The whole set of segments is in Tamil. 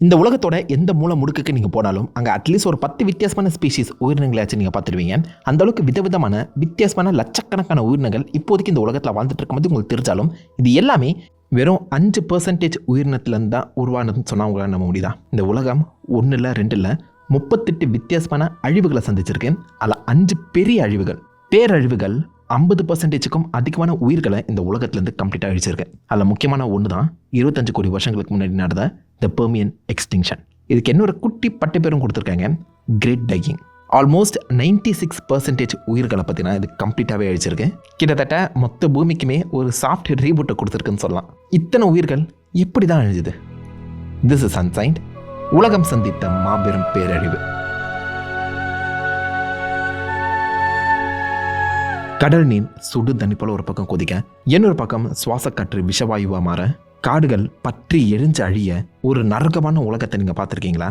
இந்த உலகத்தோட எந்த மூல முடுக்குக்கு நீங்கள் போனாலும் அங்கே அட்லீஸ்ட் ஒரு பத்து வித்தியாசமான ஸ்பீஷீஸ் உயிரினங்களாச்சும் நீங்கள் பார்த்துருவீங்க. அந்த அளவுக்கு விதவிதமான வித்தியாசமான லட்சக்கணக்கான உயிரினங்கள் இப்போதைக்கு இந்த உலகத்தில் வாழ்ந்துட்டு இருக்கும்போது உங்களுக்கு தெரிஞ்சாலும் இது எல்லாமே வெறும் அஞ்சு பர்சன்டேஜ் உயிரினத்துலேருந்து தான் உருவானதுன்னு சொன்னால் உங்களால் நம்ம முடியுதா? இந்த உலகம் ஒன்று இல்லை ரெண்டு இல்லை முப்பத்தெட்டு வித்தியாசமான அழிவுகளை சந்திச்சிருக்கு. அதில் அஞ்சு பெரிய அழிவுகள் பேரழிவுகள் ஐம்பது பர்சன்டேஜுக்கும் அதிகமான உயிர்களை இந்த உலகத்துலேருந்து கம்ப்ளீட்டாக அழிச்சிருக்கு அதில் முக்கியமான ஒன்று தான் இருபத்தஞ்சு கோடி வருஷங்களுக்கு முன்னாடி நடந்த த பெர்மியன் எக்ஸ்டிங்ஷன் இதுக்கு இன்னொரு குட்டி பட்டு பேரும் கொடுத்துருக்காங்க great dying almost ninety six percentage உயிர்களை பார்த்தீங்கன்னா இது கம்ப்ளீட்டாகவே அழிச்சிருக்கு கிட்டத்தட்ட மொத்த பூமிக்குமே ஒரு சாஃப்ட் ரீபூட்டை கொடுத்துருக்குன்னு சொல்லலாம். இத்தனை உயிர்கள் எப்படி தான் அழிஞ்சுது? திஸ் இஸ் அன்சைன்ட் உலகம் சந்தித்த மாபெரும் பேரழிவு. கடல் நீர் சுடு தண்ணி போல ஒரு பக்கம் கொதிக்க இன்னொரு பக்கம் சுவாசக்காற்று விஷவாயுவாக மாற காடுகள் பற்றி எரிஞ்சு அழிய ஒரு நரகமான உலகத்தை நீங்கள் பார்த்துருக்கீங்களா?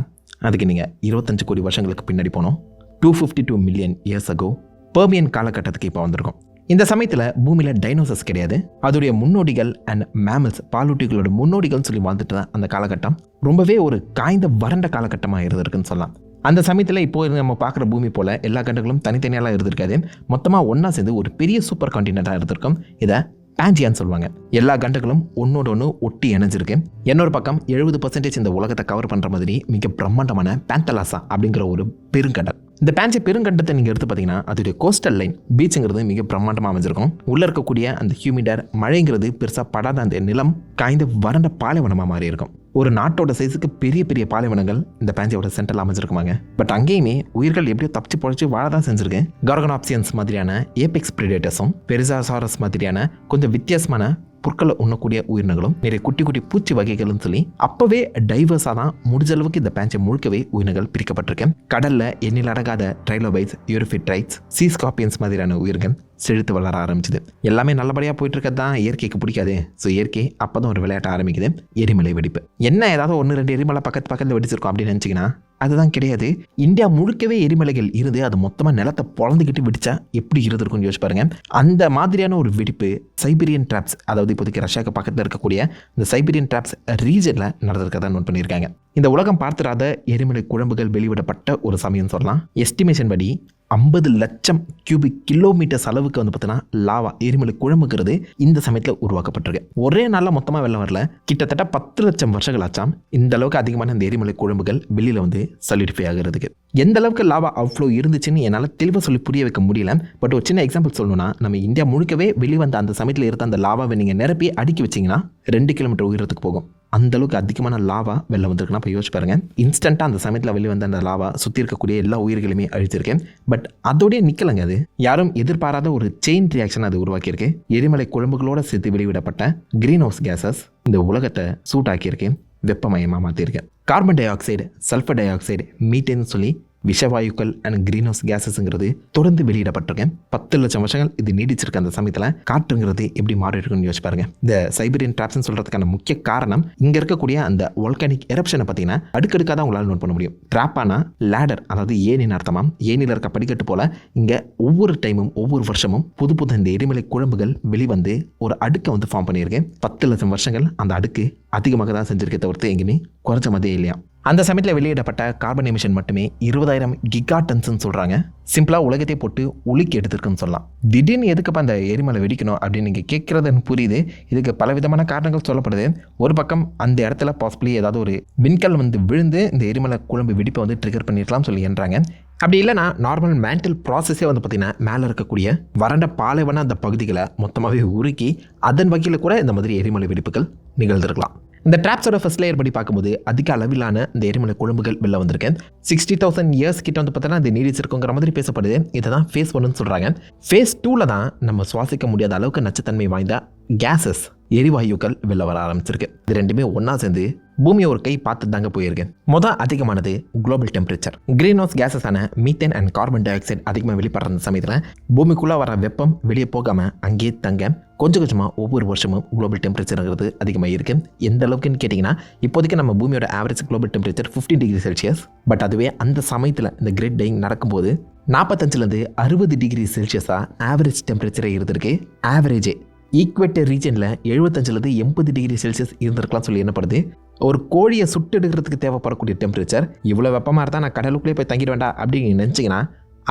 அதுக்கு நீங்கள் இருபத்தஞ்சு கோடி வருஷங்களுக்கு பின்னாடி போனோம். Two fifty two million years ago Permian காலகட்டத்துக்கு இப்போ வந்திருக்கோம். இந்த சமயத்தில் பூமியில் டைனோசஸ் கிடையாது. அதோடைய முன்னோடிகள் அண்ட் மேமல்ஸ் பாலூட்டிகளோட முன்னோடிகள்னு சொல்லி வாழ்ந்துட்டு தான் அந்த காலகட்டம். ரொம்பவே ஒரு காய்ந்த வறண்ட காலகட்டமாக இருந்திருக்குன்னு சொல்லலாம். அந்த சமயத்தில் இப்போ நம்ம பார்க்குற பூமி போல் எல்லா கண்டங்களும் தனித்தனியாலாம் இருந்திருக்காது. மொத்தமாக ஒன்றா சேர்ந்து ஒரு பெரிய சூப்பர் கான்டினெண்ட்டாக இருந்திருக்கும். இதை பேஞ்சியான்னு சொல்லுவாங்க. எல்லா கண்டங்களும் ஒன்னோட ஒன்று ஒட்டி இணைஞ்சிருக்கு. இன்னொரு பக்கம் எழுபது பர்சன்டேஜ் இந்த உலகத்தை கவர் பண்ணுற மாதிரி மிக பிரம்மாண்டமான பேந்தலாசா அப்படிங்கிற ஒரு பெருங்கடல். இந்த பேஞ்சி பெருங்கண்டத்தை நீங்கள் எடுத்து பார்த்தீங்கன்னா அதோடைய கோஸ்டல் லைன் பீச்சுங்கிறது மிக பிரம்மாண்டமாக அமைஞ்சிருக்கும். உள்ளே இருக்கக்கூடிய அந்த ஹியூமிடர் மழைங்கிறது பெருசாக படாத அந்த நிலம் காய்ந்த வறண்ட பாலைவனமாக மாறி இருக்கும் ஒரு நாட்டோட சைஸுக்கு பெரிய பெரிய பாலைவனங்கள் இந்த பேஞ்சியோட சென்டரில் அமைஞ்சிருக்குமாங்க. பட் அங்கேயுமே உயிர்கள் எப்படியோ தப்பிச்சு பொழைச்சி வாழ தான் செஞ்சிருக்கு. கார்கனாப்சியன்ஸ் மாதிரியான ஏபெக்ஸ் பிரிடேட்டர்ஸும் பெரிசாசாரஸ் மாதிரியான கொஞ்சம் வித்தியாசமான புற்களை உண்ணக்கூடிய உயிரினங்களும் நிறைய குட்டி குட்டி பூச்சி வகைகளும் சொல்லி அப்போவே டைவர்ஸாக தான் முடிஞ்ச அளவுக்கு இந்த பேஞ்சை முழுக்கவே உயிரினங்கள் பிரிக்கப்பட்டிருக்கு கடலில் எண்ணில் அடங்காத ட்ரைலோபைட்ஸ் யூரிஃபிட்ரைட்ஸ் சீஸ்காப்பியன்ஸ் மாதிரியான உயிர்கள் செழித்து வளர ஆரம்பிச்சுது. எல்லாமே நல்லபடியாக போயிட்டு இருக்கிறது தான் இயற்கைக்கு பிடிக்காது. ஸோ இயற்கை அப்போ தான் ஒரு விளையாட்ட ஆரம்பிக்குது. எரிமலை வெடிப்பு. என்ன ஏதாவது ஒன்று ரெண்டு எரிமலை பக்கத்து பக்கத்தில் வெடிச்சிருக்கோம் அப்படின்னு நினச்சிங்கன்னா அதுதான் கிடையாது. இந்தியா முழுக்கவே எரிமலைகள் இருந்து அது மொத்தமாக நிலத்தை பொழந்துக்கிட்டு வெடிச்சா எப்படி இருந்திருக்கும்னு யோசிச்சு பாருங்க. அந்த மாதிரியான ஒரு வெடிப்பு சைபீரியன் ட்ராப்ஸ் அதாவது இப்போதைக்கு ரஷ்யாவுக்கு பக்கத்தில் இருக்கக்கூடிய இந்த சைபீரியன் ட்ராப்ஸ் ரீஜனில் நடந்திருக்கதான் நோட் பண்ணியிருக்காங்க. இந்த உலகம் பார்த்துடாத எரிமலை குழம்புகள் வெளிவிடப்பட்ட ஒரு சமயம் சொல்லலாம். எஸ்டிமேஷன் படி ஐம்பது லட்சம் கியூபிக் கிலோமீட்டர்ஸ் அளவுக்கு வந்து பார்த்தீங்கன்னா லாவா எரிமலை குழம்புங்கிறது இந்த சமயத்தில் உருவாக்கப்பட்டிருக்கு. ஒரே நாளில் மொத்தமாக வெள்ளம் வரல. கிட்டத்தட்ட பத்து லட்சம் வருஷங்கள் ஆச்சாம். இந்த அளவுக்கு அதிகமான இந்த எரிமலை குழம்புகள் வெளியில் வந்து solidiஃபை ஆகிறதுக்கு. எந்த அளவுக்கு லாவா அவ்வளோ இருந்துச்சுன்னு என்னால் தெளிவாக சொல்லி புரிய வைக்க முடியல. பட் ஒரு சின்ன எக்ஸாம்பிள் சொல்லணும்னா நம்ம இந்தியா முழுக்கவே வெளிவந்த அந்த சமயத்தில் இருந்த அந்த லாவாவை நீங்கள் நிரப்பி அடுக்கி வச்சிங்கன்னா ரெண்டு கிலோமீட்டர் உயரத்துக்கு போகும். அந்தளவுக்கு அதிகமான லாவா வெளில வந்திருக்குன்னா இப்போ யோசிச்சு பாருங்கள் இன்ஸ்டண்ட்டாக அந்த சமயத்தில் வெளியே வந்த அந்த லாவா சுற்றி இருக்கக்கூடிய எல்லா உயிர்களையுமே அழிச்சிருக்கேன் பட் அதோடய நிற்கலைங்க அது. யாரும் எதிர்பாராத ஒரு செயின் ரியாக்ஷன் அது உருவாக்கியிருக்கு. எரிமலை குழம்புகளோடு சேர்த்து வெளிவிடப்பட்ட கிரீன் ஹவுஸ் கேஸஸ் இந்த உலகத்தை சூட்டாக்கியிருக்கு வெப்பமயமாக மாற்றிருக்கு carbon dioxide sulphur dioxide மீட்டேன்னு சொல்லி விஷவாயுக்கள் அண்ட் கிரீன் ஹவுஸ் கேஸஸ்ங்கிறது தொடர்ந்து வெளியிடப்பட்டிருக்கேன். பத்து லட்சம் வருஷங்கள் இது நீடிச்சிருக்க அந்த சமயத்தில் காற்றுங்கிறது எப்படி மாறி இருக்குன்னு யோசிச்சு பாருங்க. இந்த சைபீரியன் டிராப்ஸ்னு சொல்கிறதுக்கான முக்கிய காரணம் இங்கே இருக்கக்கூடிய அந்த ஒல்கானிக் எரப்ஷனை பார்த்தீங்கன்னா அடுக்கடுக்காக தான் உங்களால் நோட் பண்ண முடியும். ட்ராப்பானா லேடர் அதாவது ஏனின் அர்த்தமாம் ஏனியில் இருக்க படிக்கட்டு போல இங்கே ஒவ்வொரு டைமும் ஒவ்வொரு வருஷமும் புது புது இந்த எரிமலை குழம்புகள் வெளிவந்து ஒரு அடுக்கை வந்து ஃபார்ம் பண்ணியிருக்கேன். பத்து லட்சம் வருஷங்கள் அந்த அடுக்கு அதிகமாக தான் செஞ்சிருக்கே தவிர்த்து எங்கேயுமே குறைஞ்ச மாதிரியே இல்லையா. அந்த சமயத்தில் வெளியிடப்பட்ட கார்பன் எமிஷன் மட்டுமே இருபதாயிரம் கிகா டன்ஸ்னு சொல்கிறாங்க சிம்பிளாக உலகத்தை போட்டு உலுக்கி எடுத்திருக்குன்னு சொல்லலாம். திடீர்னு எதுக்குப்பா அந்த எரிமலை வெடிக்கணும் அப்படின்னு நீங்கள் கேட்குறதுன்னு புரியுது. இதுக்கு பலவிதமான காரணங்கள் சொல்லப்படுது. ஒரு பக்கம் அந்த இடத்துல பாசிபிளி ஏதாவது ஒரு விண்கல் வந்து விழுந்து இந்த எரிமலை குழம்பு வெடிப்பை வந்து ட்ரிகர் பண்ணிருக்கலாம் சொல்லி என்றாங்க அப்படி இல்லைனா நார்மல் மேண்டல் ப்ராசஸே வந்து பார்த்திங்கன்னா மேலே இருக்கக்கூடிய வறண்ட பாலைவன அந்த பகுதிகளை மொத்தமாகவே உருக்கி அதன் வகையில் கூட இந்த மாதிரி எரிமலை வெடிப்புகள் நிகழ்ந்திருக்கலாம். இந்த ட்ராப்ஸோட ஃபர்ஸ்ட் லேயர் படி பார்க்கும்போது அதிக அளவிலான இந்த எரிமலை குழம்புகள் வெளில வந்திருக்கேன். சிக்ஸ்டி தௌசண்ட் இயர்ஸ் கிட்ட வந்து பார்த்தோன்னா அது நீடிச்சிருக்குங்கிற மாதிரி பேசப்படுது. இதை தான் ஃபேஸ் ஒன்றுன்னு சொல்கிறாங்க ஃபேஸ் டூவில் தான் நம்ம சுவாசிக்க முடியாத அளவுக்கு நச்சுத்தன்மை வாய்ந்த கேஸஸ் எரிவாயுக்கள் வெளில வர ஆரம்பிச்சிருக்கு. இது ரெண்டுமே ஒன்றா சேர்ந்து பூமியை ஒரு கை பார்த்து தாங்க போயிருக்கேன். மொதல் அதிகமானது குளோபல் டெம்பரேச்சர் கிரீன் ஹவுஸ் கேஸஸான methane and carbon dioxide அதிகமாக வெளிப்படுற அந்த சமயத்தில் பூமிக்குள்ளே வர வெப்பம் வெளியே போகாமல் அங்கேயே தங்க கொஞ்சம் கொஞ்சமாக ஒவ்வொரு வருஷமும் குளோபல் டெம்பரேச்சருங்கிறது அதிகமாக இருக்கு. எந்த அளவுக்குன்னு கேட்டிங்கன்னா இப்போதைக்கு நம்ம பூமியோட average global temperature 15 degree Celsius but அதுவே அந்த சமயத்தில் இந்த கிரேட் டைங் நடக்கும்போது நாற்பத்தஞ்சிலேருந்து அறுபது டிகிரி செல்சியஸாக ஆவரேஜ் டெம்பரேச்சரே இருந்திருக்கு. ஆவரேஜே ஈக்குவேட்டர் ரீஜனில் எழுபத்தஞ்சிலிருந்து எண்பது டிகிரி செல்சியஸ் இருந்திருக்கலாம் சொல்லி என்னப்படுது ஒரு கோழியை சுட்டு எடுக்கிறதுக்கு தேவைப்படக்கூடிய டெம்பரேச்சர் இவ்வளோ வெப்பமாக இருந்தால் நான் கடலுக்குள்ளே போய் தங்கிட வேண்டாம் அப்படின்னு நினச்சிங்கன்னா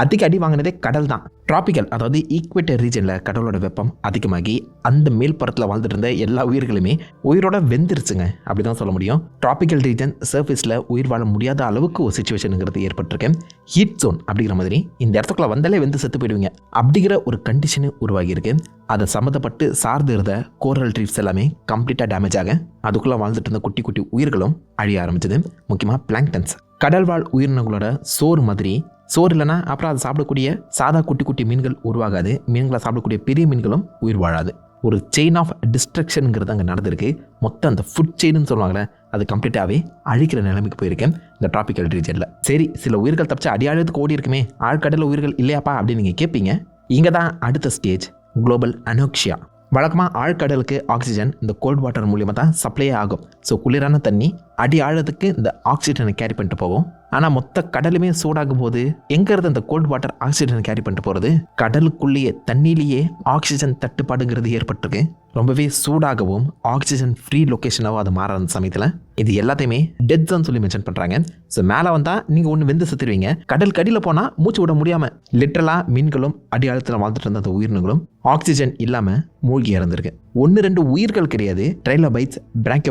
அதிக அடி வாங்கினதே கடல் தான் டிராபிக்கல் அதாவது ஈக்குவேட்டர் ரீஜனில் கடலோட வெப்பம் அதிகமாகி அந்த மேல்புறத்தில் வாழ்ந்துட்டு இருந்த எல்லா உயிர்களுமே உயிரோட வெந்துருச்சுங்க. அப்படி தான் சொல்ல முடியும். டிராபிக்கல் ரீஜன் சர்ஃபேஸில் உயிர் வாழ முடியாத அளவுக்கு ஒரு சுச்சுவேஷனுங்கிறது ஏற்பட்டிருக்கு ஹீட் ஜோன் அப்படிங்கிற மாதிரி இந்த இடத்துக்குள்ள வந்தாலே வெந்து செத்து போயிடுவீங்க. அப்படிங்கிற ஒரு கண்டிஷனு உருவாகியிருக்கு. அதை சம்மந்தப்பட்டு சார்ந்து இருந்த கோரல் ட்ரீப்ஸ் எல்லாமே கம்ப்ளீட்டாக டேமேஜ் ஆக அதுக்குள்ளே வாழ்ந்துட்டு இருந்த குட்டி குட்டி உயிர்களும் அழிய ஆரம்பிச்சது. முக்கியமாக பிளாங்டன்ஸ் கடல்வாழ் உயிரினங்களோட சோறு மாதிரி சோறு இல்லைன்னா அப்புறம் அதை சாப்பிடக்கூடிய சாதா குட்டி குட்டி மீன்கள் உருவாகாது. மீன்களை சாப்பிடக்கூடிய பெரிய மீன்களும் உயிர் வாழாது. ஒரு செயின் ஆஃப் டிஸ்ட்ரக்ஷனுங்கிறது அங்கே நடந்திருக்கு. மொத்தம் அந்த ஃபுட் செயின்னு சொல்லுவாங்களே அது கம்ப்ளீட்டாகவே அழிக்கிற நிலைமைக்கு போயிருக்கேன். இந்த டிராபிக்கல் ரீஜனில் சரி சில உயிர்கள் தப்பிச்சு அடியாழத்துக்கு ஓடி இருக்குமே. ஆழ்கடலில் உயிர்கள் இல்லையாப்பா அப்படின்னு நீங்கள் கேட்பீங்க இங்கே தான் அடுத்த ஸ்டேஜ் குளோபல் அனோக்ஷியா வழக்கமாக ஆழ்கடலுக்கு ஆக்சிஜன் இந்த கோல்ட் வாட்டர் மூலியமாக தான் சப்ளை ஆகும். ஸோ குளிரான தண்ணி அடி ஆழத்துக்கு இந்த ஆக்சிஜனை கேரி பண்ணிட்டு போகும். ஆனால் மொத்த கடலுமே சூடாகும் போது எங்கேருந்து அந்த கோல்ட் வாட்டர் ஆக்சிஜன் கேரி பண்ணிட்டு போகிறது கடலுக்குள்ளேயே தண்ணியிலேயே ஆக்சிஜன் தட்டுப்பாடுங்கிறது ஏற்பட்டிருக்கு. ரொம்பவே சூடாகவும் ஆக்சிஜன் ஃப்ரீ லொக்கேஷனாகவும் அது மாற அந்த சமயத்தில் இது எல்லாத்தையுமே டெத் சொல்லி மென்ஷன் பண்ணுறாங்க ஸோ மேலே வந்தால் நீங்கள் ஒன்று வெந்து செத்துருவீங்க. கடல் கடியில் போனால் மூச்சு விட முடியாமல் லிட்டரலாக மீன்களும் அடியாளத்தில் வாழ்ந்துட்டு இருந்த அந்த உயிரினங்களும் ஆக்சிஜன் இல்லாமல் மூழ்கி இறந்துருக்கு. ஒன்று ரெண்டு உயிர்கள் கிடையாது. ட்ரைலோபைட்ஸ்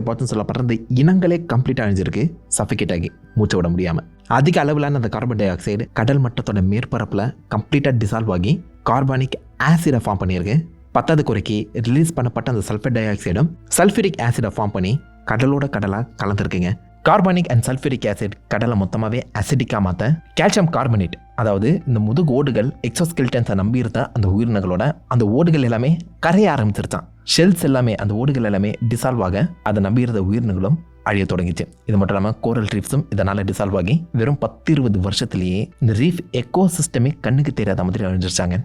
பார்த்துன்னு சொல்லப்படுற இந்த இனங்களே கம்ப்ளீட்டாக அழிஞ்சிருக்கு. சஃபிகேட் ஆகி மூச்சு விட முடியாமல் அதிக அளவிலான அந்த கார்பன் டை ஆக்சைடு கடல் மட்டத்தோட மேற்பரப்பில் கம்ப்ளீட்டாக டிசால்வ் ஆகி கார்பானிக் ஆசிடை ஃபார்ம் பண்ணியிருக்கு. பத்தாவது குறைக்கு ரிலீஸ் பண்ணப்பட்ட அந்த சல்ஃபர் டை ஆக்சைடும் சல்ஃபரிக் ஆசிடை ஃபார்ம் பண்ணி கடலோட கடலாக கலந்துருக்குங்க. கார்பானிக் அண்ட் சல்ஃபரிக் ஆசிட் கடலை மொத்தமாகவே அசிடிக்காக மாற்ற கால்சியம் கார்பனேட் அதாவது இந்த முதுகு ஓடுகள் எக்ஸோஸ்கெல்டன்ஸை நம்பி இருந்த அந்த உயிரினங்களோட அந்த ஓடுகள் எல்லாமே கரைய ஆரம்பிச்சிருச்சான் ஷெல்ஸ் எல்லாமே அந்த ஓடுகள் எல்லாமே டிசால்வ் ஆக அதை நம்பி இருந்த உயிரினங்களும் அழிய தொடங்கிச்சு. இது மட்டும் இல்லாமல் கோரல் ரீஃப்ஸும் இதனால் டிசால்வ் ஆகி வெறும் பத்து இருபது வருஷத்துலேயே இந்த ரீஃப் எக்கோ சிஸ்டமே கண்ணுக்கு தெரியாத மாதிரி அழிஞ்சிருச்சாங்க.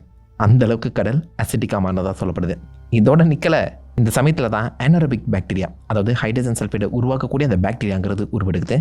அந்த அளவுக்கு கடல் அசிட்டிக்காமானதாக சொல்லப்படுது. இதோட நிற்கலை இந்த சமயத்தில் தான் அனரபிக் பாக்டீரியா அதாவது ஹைட்ரஜன் சல்ஃபைடை உருவாக்கக்கூடிய அந்த பாக்டீரியாங்கிறது உருவெடுக்குது.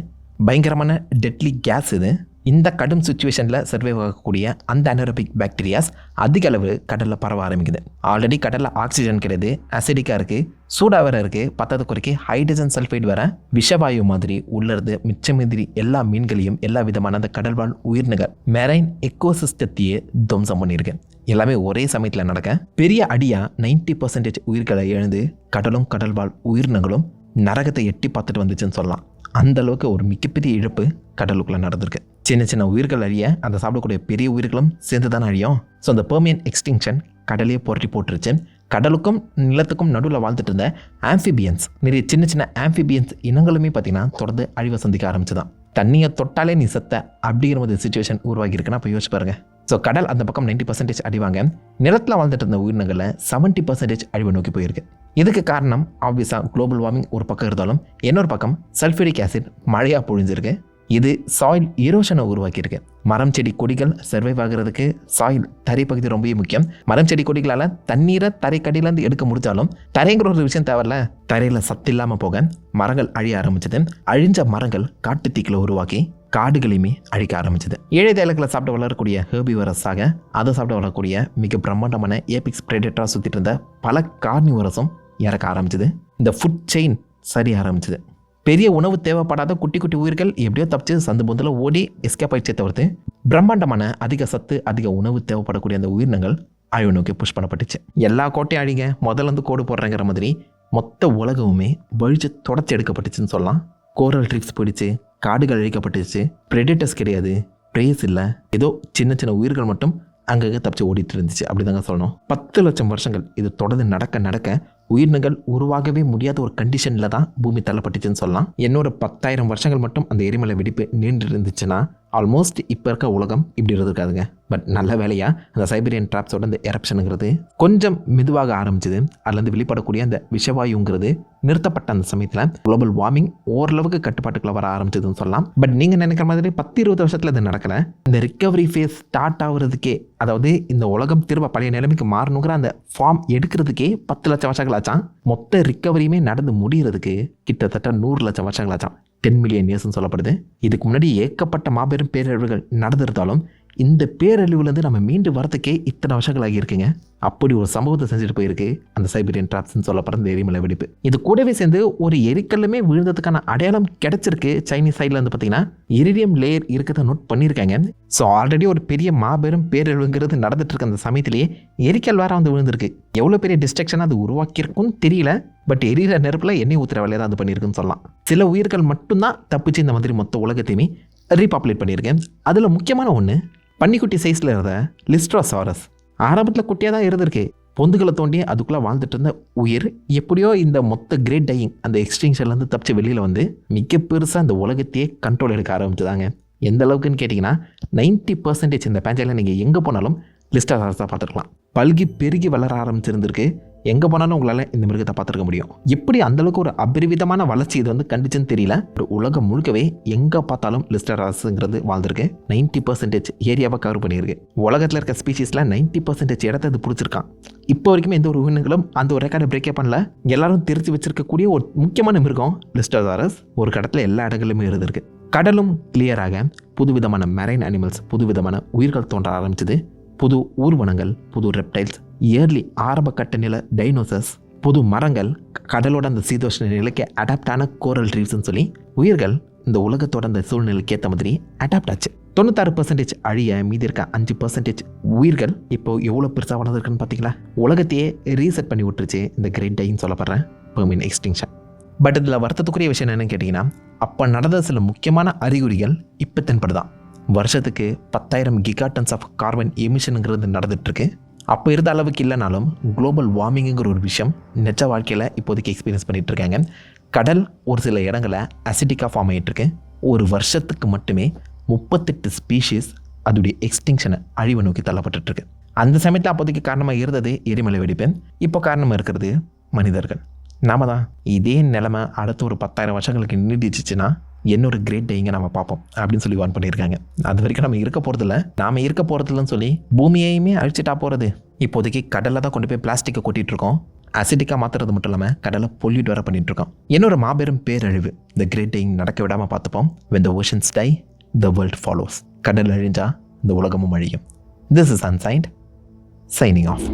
பயங்கரமான டெட்லி கேஸ் இது. இந்த கடும் சுச்சுவேஷனில் சர்வே ஆகக்கூடிய அந்த அனரபிக் பாக்டீரியாஸ் அதிக அளவு கடலில் பரவ ஆரம்பிக்குது. ஆல்ரெடி கடலில் ஆக்சிஜன் கிடையாது அசிடிக்காக இருக்குது சூடாக வேறு இருக்குது பத்தாவது குறைக்கு ஹைட்ரஜன் சல்ஃபைடு வர விஷவாயு மாதிரி உள்ளது மிச்ச மாதிரி எல்லா மீன்களையும் எல்லா விதமான அந்த கடல்வாழ் உயிரினங்கள் மெரைன் எக்கோசிஸ்டத்தையே துவம்சம் பண்ணியிருக்கு. எல்லாமே ஒரே சமயத்தில் நடக்க பெரிய அடியாக நைன்டி பர்சன்டேஜ் உயிர்களை எழுந்து கடலும் கடல்வாழ் உயிரினங்களும் நரகத்தை எட்டி பார்த்துட்டு வந்துச்சுன்னு சொல்லலாம். அந்த அளவுக்கு ஒரு மிகப்பெரிய இழப்பு கடலுக்குள்ளே நடந்திருக்கு. சின்ன சின்ன உயிர்கள் அழிய அதை சாப்பிடக்கூடிய பெரிய உயிர்களும் சேர்ந்து தானே அழியும். ஸோ அந்த பெர்மியன் எக்ஸ்டிங்ஷன் கடலையே புரட்டி போட்டுருச்சு. கடலுக்கும் நிலத்துக்கும் நடுவில் வாழ்ந்துட்டு இருந்த ஆம்ஃபிபியன்ஸ் நிறைய சின்ன சின்ன ஆம்ஃபிபியன்ஸ் இனங்களுமே பார்த்தீங்கன்னா தொடர்ந்து அழிவை சந்திக்க ஆரம்பிச்சுதான். தண்ணியை தொட்டாலே நீ செத்த அப்படிங்கிற மாதிரி சுச்சுவேஷன் உருவாகி இருக்குன்னா இப்போ யோசிச்சு பாருங்க. ஸோ கடல் அந்த பக்கம் நைன்டி பர்சன்டேஜ் அடிவாங்க நிலத்தில் வாழ்ந்துட்டு இருந்த உயிரினங்களில் செவன்ட்டி பர்சன்டேஜ் அழிவை நோக்கி போயிருக்கு. இதுக்கு காரணம் ஆப்வியஸாக குளோபல் வார்மிங் ஒரு பக்கம் இருந்தாலும் இன்னொரு பக்கம் சல்ஃபரிக் ஆசிட் மழையாக பொழிஞ்சிருக்கு. இது சாயில் ஈரோஷனை உருவாக்கியிருக்கு. மரம் செடி கொடிகள் சர்வைவ் ஆகிறதுக்கு சாயில் தரை பகுதி ரொம்பவே முக்கியம். மரம் செடி கொடிகளால் தண்ணீரை தரைக்கடியிலேருந்து எடுக்க முடிஞ்சாலும் தரைங்கிற ஒரு விஷயம் தேவையில்ல. தரையில் சத்து இல்லாமல் போக மரங்கள் அழிய ஆரம்பிச்சது. அழிஞ்ச மரங்கள் காட்டு தீக்கில் உருவாக்கி காடுகளையுமே அழிக்க ஆரம்பிச்சது. ஏழை தேலக்களை சாப்பிட்டு வளரக்கூடிய ஹேர்பிவரஸாக அதை சாப்பிட்டு வளரக்கூடிய மிக பிரம்மாண்டமான ஏபிக்ஸ் பிரெடேட்டராக சுற்றிட்டு இருந்த பல கார்னிவரஸும் இறக்க ஆரம்பிச்சது. இந்த ஃபுட் செயின் சரி ஆரம்பிச்சது. பெரிய உணவு தேவைப்படாத குட்டி குட்டி உயிர்கள் எப்படியோ தப்பிச்சு சந்து பொந்தில் ஓடி எஸ்கேப் ஆயிடுச்சே தவிர்த்து பிரம்மாண்டமான அதிக சத்து அதிக உணவு தேவைப்படக்கூடிய அந்த உயிரினங்கள் அழிவு நோக்கி புஷ் பண்ணப்பட்டுச்சு. எல்லா கோட்டையும் அழிங்க முதல்ல இருந்து கோடு போடுறேங்கிற மாதிரி மொத்த உலகமுமே வழிச்சு தொடச்சி எடுக்கப்பட்டுச்சுன்னு சொல்லலாம். கோரல் ட்ரிப்ஸ் போயிடுச்சு காடுகள் அழிக்கப்பட்டுச்சு. ப்ரெடிட்டர்ஸ் கிடையாது. ப்ரேஸ் இல்லை. ஏதோ சின்ன சின்ன உயிர்கள் மட்டும் அங்கங்கே தப்பிச்சு ஓடிட்டு இருந்துச்சு. அப்படிதாங்க சொல்லணும். பத்து லட்சம் வருஷங்கள் இது தொடர்ந்து நடக்க நடக்க உயிரினங்கள் உருவாகவே முடியாத ஒரு கண்டிஷனில் தான் பூமி தள்ளப்பட்டுச்சுன்னு சொல்லலாம். என்னோட பத்தாயிரம் வருஷங்கள் மட்டும் அந்த எரிமலை வெடிப்பு நீண்டு இருந்துச்சுன்னா ஆல்மோஸ்ட் இப்போ இருக்க உலகம் இப்படி இருந்திருக்காதுங்க. பட் நல்ல வேலையாக அந்த சைபீரியன் ட்ராப்ஸோட அந்த எரப்ஷனுங்கிறது கொஞ்சம் மெதுவாக ஆரம்பிச்சது. அதுலேருந்து வெளிப்படக்கூடிய அந்த விஷவாயுங்கிறது நிறுத்தப்பட்ட அந்த சமயத்தில் குளோபல் வார்மிங் ஓரளவுக்கு கட்டுப்பாட்டுக்குள்ள வர ஆரம்பிச்சதுன்னு சொல்லலாம். பட் நீங்கள் நினைக்கிற மாதிரி பத்து இருபது வருஷத்தில் இது நடக்கலை. இந்த ரிக்கவரி ஃபேஸ் ஸ்டார்ட் ஆகுறதுக்கே அதாவது இந்த உலகம் திரும்ப பழைய நிலைமைக்கு மாறணுங்கிற அந்த ஃபார்ம் எடுக்கிறதுக்கே பத்து லட்சம் வருஷங்களாச்சான் மொத்த ரிக்கவரியுமே நடந்து முடிகிறதுக்கு கிட்டத்தட்ட நூறு லட்சம் வருஷங்களாச்சான் டென் மில்லியன் இயர்ஸ்னு சொல்லப்படுது. இதுக்கு முன்னாடி ஏக்கப்பட்ட மாபெரும் பேரழிவுகள் நடந்திருந்தாலும் இந்த பேரழிவுலேருந்து நம்ம மீண்டு வரதுக்கே இத்தனை வருஷங்கள் ஆகியிருக்குங்க அப்படி ஒரு சம்பவத்தை செஞ்சுட்டு போயிருக்கு அந்த சைபீரியன் டிராப்ஸ்னு சொல்லப்படுற இந்த எரிமலை வெடிப்பு. இது கூடவே சேர்ந்து ஒரு எரிக்கல்லுமே விழுந்ததுக்கான அடையாளம் கிடைச்சிருக்கு சைனீஸ் சைடில் வந்து பார்த்தீங்கன்னா. இரிடியம் லேயர் இருக்கிறத நோட் பண்ணியிருக்காங்க. ஸோ ஆல்ரெடி ஒரு பெரிய மாபெரும் பேரழிவுங்கிறது நடந்துட்டு இருக்க அந்த சமயத்திலேயே. எரிக்கல் வேற வந்து விழுந்திருக்கு. எவ்வளோ பெரிய டிஸ்ட்ரக்ஷன் அது உருவாக்கியிருக்குன்னு தெரியல. பட் எரியிற நெருப்பில் எண்ணெய் ஊற்றுற வேலையை தான் அது பண்ணியிருக்குன்னு சொல்லலாம். சில உயிர்கள் மட்டும்தான் தப்பிச்சு இந்த மாதிரி மொத்த உலகத்தையுமே ரீபாப்புலேட் பண்ணியிருக்கேன். அதில் முக்கியமான ஒன்று பன்னிக்குட்டி சைஸில் இருந்த லிஸ்ட்ராசாரஸ் ஆரம்பத்தில் குட்டியாக தான் இருந்திருக்கு. பொந்துகளை தோண்டி அதுக்குள்ளே வாழ்ந்துட்டு இருந்த உயிர் எப்படியோ இந்த மொத்த கிரேட் டையிங் அந்த எக்ஸ்டிங்ஷன்லேருந்து தப்பிச்சு வெளியில் வந்து மிக பெருசாக இந்த உலகத்தையே கண்ட்ரோல் எடுக்க ஆரம்பிச்சுதாங்க. எந்த அளவுக்குன்னு கேட்டிங்கன்னா 90% பர்சன்டேஜ் இந்த பேஞ்சையில் நீங்கள் எங்கே போனாலும் லிஸ்டாக பார்த்துருக்கலாம். பல்கி பெருகி வளர ஆரம்பிச்சிருந்திருக்கு. எங்கே போனாலும் உங்களால் இந்த மிருகத்தை பார்த்துருக்க முடியும். எப்படி அந்தளவுக்கு ஒரு அபரிவிதமான வளர்ச்சி இது வந்து கண்டுச்சுன்னு தெரியல. ஒரு உலகம் முழுக்கவே எங்கே பார்த்தாலும் லிஸ்டராஸுங்கிறது வாழ்ந்திருக்கு. 90% பர்சன்டேஜ் ஏரியாவை கவர் பண்ணியிருக்கு. உலகத்தில் இருக்க ஸ்பீஷீஸில் 90% பர்சன்டேஜ் இடத்த இது பிடிச்சிருக்கான். இப்போ வரைக்கும் எந்த ஒரு உயிரினங்களும் அந்த ஒரு ரெக்கார்டை பிரேக்கே பண்ணல. எல்லாரும் தெரிஞ்சு வச்சிருக்கக்கூடிய ஒரு முக்கியமான மிருகம் லிஸ்டோசாரஸ். ஒரு கடத்தில் எல்லா இடங்களிலுமே இருந்திருக்கு. கடலும் கிளியராக புதுவிதமான மெரைன் அனிமல்ஸ் புதுவிதமான உயிர்கள் தோன்ற ஆரம்பிச்சது. புது ஊர்வனங்கள் புது ரெப்டைல்ஸ் இயர்லி ஆரம்ப கட்ட நில டைனோசர்ஸ் புது மரங்கள் கடலோட அந்த சீதோஷ்ண நிலைக்கு அடாப்டான கோரல் ரீவ்ஸ்னு சொல்லி உயிர்கள் இந்த உலகத்தோட அந்த சூழ்நிலைக்கு ஏற்ற மாதிரி அடாப்ட் ஆச்சு. தொண்ணூத்தாறு பர்சன்டேஜ் அழிய மீதி இருக்க அஞ்சு பர்சன்டேஜ் உயிர்கள் இப்போ எவ்வளோ பெருசாக வளர்ந்துருக்குன்னு பார்த்தீங்களா உலகத்தையே ரீசெட் பண்ணி விட்டுருச்சு இந்த கிரேட் டைன்னு சொல்லப்படுற பெர்மின் எக்ஸ்டிங்ஷன் பட் இதில் வருத்தத்துக்குரிய விஷயம் என்னென்னு கேட்டிங்கன்னா அப்போ நடந்த சில முக்கியமான அறிகுறிகள் இப்போ தென்படுதான். வருஷத்துக்கு பத்தாயிரம் கிகாட்டன்ஸ் ஆஃப் கார்பன் எமிஷனுங்கிறது நடந்துட்டுருக்கு அப்போ இருந்த அளவுக்கு இல்லைனாலும் குளோபல் வார்மிங்குங்கிற ஒரு விஷயம் நிஜ வாழ்க்கையில் இப்போதைக்கு எக்ஸ்பீரியன்ஸ் பண்ணிகிட்டு இருக்காங்க கடல் ஒரு சில இடங்களில் அசிட்டிக்காக ஃபார்ம் ஆகிட்டுருக்கு ஒரு வருஷத்துக்கு மட்டுமே முப்பத்தெட்டு ஸ்பீஷீஸ் அதோடைய எக்ஸ்டிங்ஷனை அழிவை நோக்கி தள்ளப்பட்டுருக்கு அந்த சமயத்தில் அப்போதைக்கு காரணமாக இருந்தது எரிமலை வெடிப்பு. இப்போ காரணமாக இருக்கிறது மனிதர்கள். நாம தான் இதே நிலமை அடுத்த ஒரு பத்தாயிரம் வருஷங்களுக்கு நீடிச்சிச்சுன்னா இன்னொரு கிரேட் டேங்க நம்ம பார்ப்போம் அப்படின்னு சொல்லி வான் பண்ணியிருக்காங்க. அது வரைக்கும் நம்ம இருக்க போகிறதில்ல நாம இருக்க போகிறதில்லன்னு சொல்லி பூமியையுமே அழிச்சிட்டா போகிறது இப்போதைக்கு கடலில் தான் கொண்டு போய் பிளாஸ்டிக்கை கொட்டிட்டு இருக்கோம். அசிட்டிக்காக மாற்றுறது மட்டும் இல்லாமல் கடலை பொல்யூட் வர பண்ணிட்டு இருக்கோம். இன்னொரு மாபெரும் பேரழிவு இந்த கிரேட் டேயிங் நடக்க விடாமல் பார்த்துப்போம். When the oceans die the world follows கடல் அழிஞ்சா இந்த உலகமும் அழியும். This is ancient signing of